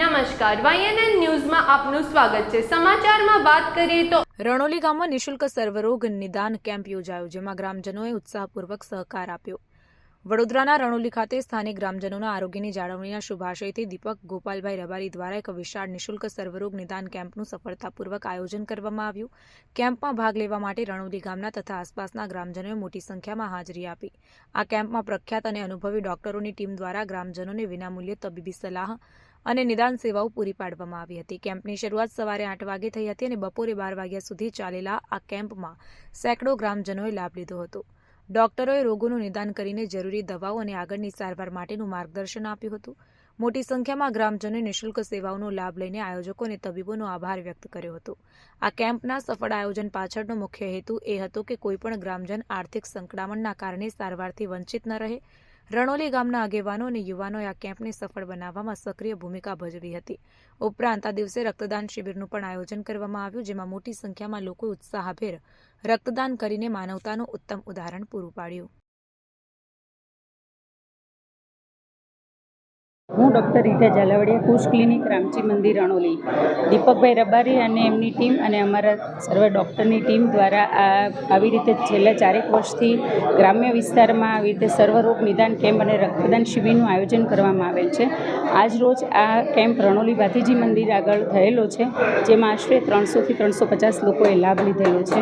નમસ્કાર વાયએનએન ન્યૂઝમાં આપનું સ્વાગત છે. સમાચારમાં વાત કરીએ તો રણોલી ગામમાં નિશુલ્ક સર્વરોગ નિદાન કેમ્પ યોજાયો, જેમાં ગ્રામજનોએ ઉત્સાહપૂર્વક સહકાર આપ્યો. વડોદરાના રણોલી ખાતે સ્થાનિક ગ્રામજનોના આરોગ્યની જાળવણીના શુભાશયથી દીપક ગોપાલભાઈ રબારી દ્વારા એક વિશાળ નિઃશુલ્ક સર્વરોગ નિદાન કેમ્પનું સફળતાપૂર્વક આયોજન કરવામાં આવ્યું. કેમ્પમાં ભાગ લેવા માટે રણોલી ગામના તથા આસપાસના ગ્રામજનોએ મોટી સંખ્યામાં હાજરી આપી. આ કેમ્પમાં પ્રખ્યાત અને અનુભવી ડોક્ટરોની ટીમ દ્વારા ગ્રામજનોને વિનામૂલ્યે તબીબી સલાહ અને નિદાન સેવાઓ પૂરી પાડવામાં આવી હતી. કેમ્પની શરૂઆત સવારે આઠ વાગે થઈ હતી અને બપોરે બાર વાગ્યા સુધી ચાલેલા આ કેમ્પમાં સેંકડો ગ્રામજનોએ લાભ લીધો હતો. ડોક્ટરોએ રોગોનું નિદાન કરીને જરૂરી દવાઓ અને આગળની સારવાર માટેનું માર્ગદર્શન આપ્યું હતું. મોટી સંખ્યામાં ગ્રામજનોએ નિઃશુલ્ક સેવાઓનો લાભ લઈને આયોજકો અને તબીબોનો આભાર વ્યક્ત કર્યો હતો. આ કેમ્પના સફળ આયોજન પાછળનો મુખ્ય હેતુ એ હતો કે કોઈપણ ગ્રામજન આર્થિક સંકળામણના કારણે સારવારથી વંચિત ન રહે. રણોલી ગામના આગેવાનો અને યુવાનોએ આ કેમ્પને સફળ બનાવવામાં સક્રિય ભૂમિકા ભજવી હતી. ઉપરાંત આ દિવસે રક્તદાન શિબિરનું પણ આયોજન કરવામાં આવ્યું, જેમાં મોટી સંખ્યામાં લોકોએ ઉત્સાહભેર રક્તદાન કરીને માનવતાનું ઉત્તમ ઉદાહરણ પૂરું પાડ્યું. હું ડૉક્ટર રીટા ઝાલાવાડિયા, કુશ ક્લિનિક રામચી મંદિર રણોલી દીપકભાઈ રબારી અને એમની ટીમ અને અમારા સર્વે ડૉક્ટરની ટીમ દ્વારા આ આવી રીતે છેલ્લા ચારેક વર્ષથી ગ્રામ્ય વિસ્તારમાં આવી રીતે સર્વરોગ નિદાન કેમ્પ અને રક્તદાન શિબિરનું આયોજન કરવામાં આવેલ છે. આજ રોજ આ કેમ્પ રણોલી ભાતીજી મંદિર આગળ થયેલો છે, જેમાં આશરે ત્રણસોથી ત્રણસો પચાસ લોકોએ લાભ લીધેલો છે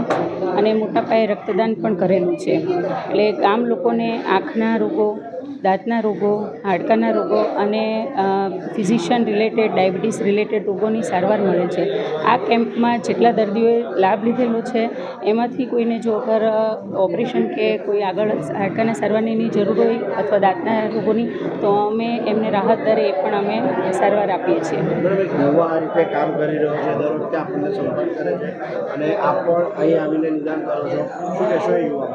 અને મોટા પાયે રક્તદાન પણ કરેલું છે. એટલે ગામ લોકોને આંખના રોગો દાંતના રોગો હાડકાના રોગો અને ફિઝિશિયન રિલેટેડ ડાયાબિટીસ રિલેટેડ રોગોની સારવાર મળે છે. આ કેમ્પમાં જેટલા દર્દીઓએ લાભ લીધેલો છે એમાંથી કોઈને જો અગર ઓપરેશન કે કોઈ આગળ હાડકાના સારવારની જરૂર હોય અથવા દાંતના રોગોની તો અમે એમને રાહત દરે એ પણ અમે સારવાર આપીએ છીએ. આ રીતે કામ કરી રહ્યો છે દર વખતે આપણને સંપર્ક કરે છે અને આપ પણ અહીં આવીને નિદાન કરો છો. શું કહેશો એ યુવા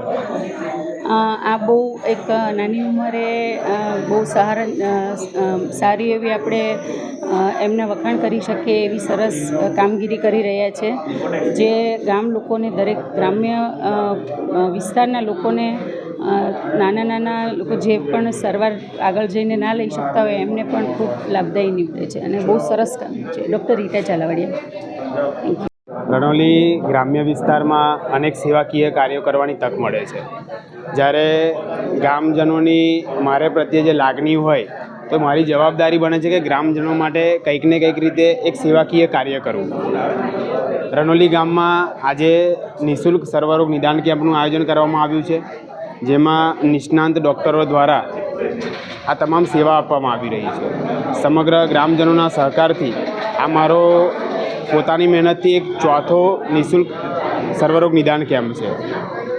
આ બહુ એક નાની ઉંમરે અ, બહુ સહારા અ, અ, સારી એવી આપણે એમને વખાણ કરી શકીએ એવી સરસ કામગીરી કરી રહ્યા છે. જે ગામ લોકોને દરેક ગ્રામ્ય વિસ્તારના લોકોને નાના નાના લોકો જે પણ સારવાર આગળ જઈને ના લઈ શકતા હોય એમને પણ ખૂબ લાભદાયી નીવડે છે અને બહુ સરસ કામ છે. ડૉક્ટર રીટા ચાલાવાડિયા ગણોલી ગ્રામ્ય વિસ્તારમાં અનેક સેવાકીય કાર્યો કરવાની તક મળે છે. જ્યારે ગામજનોની મારે પ્રત્યે જે લાગણી હોય, તો મારી જવાબદારી બને છે કે ગ્રામજનો માટે કંઈક ને કંઈક રીતે એક સેવાકીય કાર્ય કરવું. રનોલી ગામમાં આજે નિઃશુલ્ક સર્વરોગ નિદાન કેમ્પનું આયોજન કરવામાં આવ્યું છે, જેમાં નિષ્ણાંત ડૉક્ટરો દ્વારા આ તમામ સેવા આપવામાં આવી રહી છે. સમગ્ર ગ્રામજનોના સહકારથી આ મારો પોતાની મહેનતથી એક ચોથો નિઃશુલ્ક સર્વરોગ નિદાન કેમ્પ છે.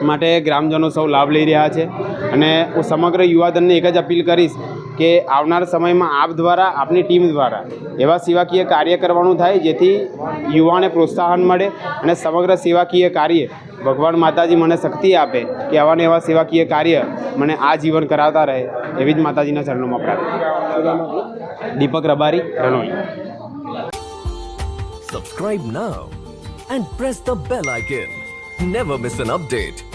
માટે ગ્રામજનો સૌ લાભ લઈ રહ્યા છે. અને હું સમગ્ર યુવાધનને એક જ અપીલ કરીશ કે આવનાર સમયમાં આપ દ્વારા, આપની ટીમ દ્વારા એવા સેવાકીય કાર્ય કરવાનું થાય જેથી યુવાને પ્રોત્સાહન મળે અને સમગ્ર સેવાકીય કાર્ય ભગવાન માતાજી મને શક્તિ આપે કે આવા એવા સેવાકીય કાર્ય મને આ જીવન કરાવતા રહે એવી જ માતાજીના ચરણોમાં પ્રાર્થના દીપક Rabari રણોઈ Subscribe now and press the bell icon. Never miss an update.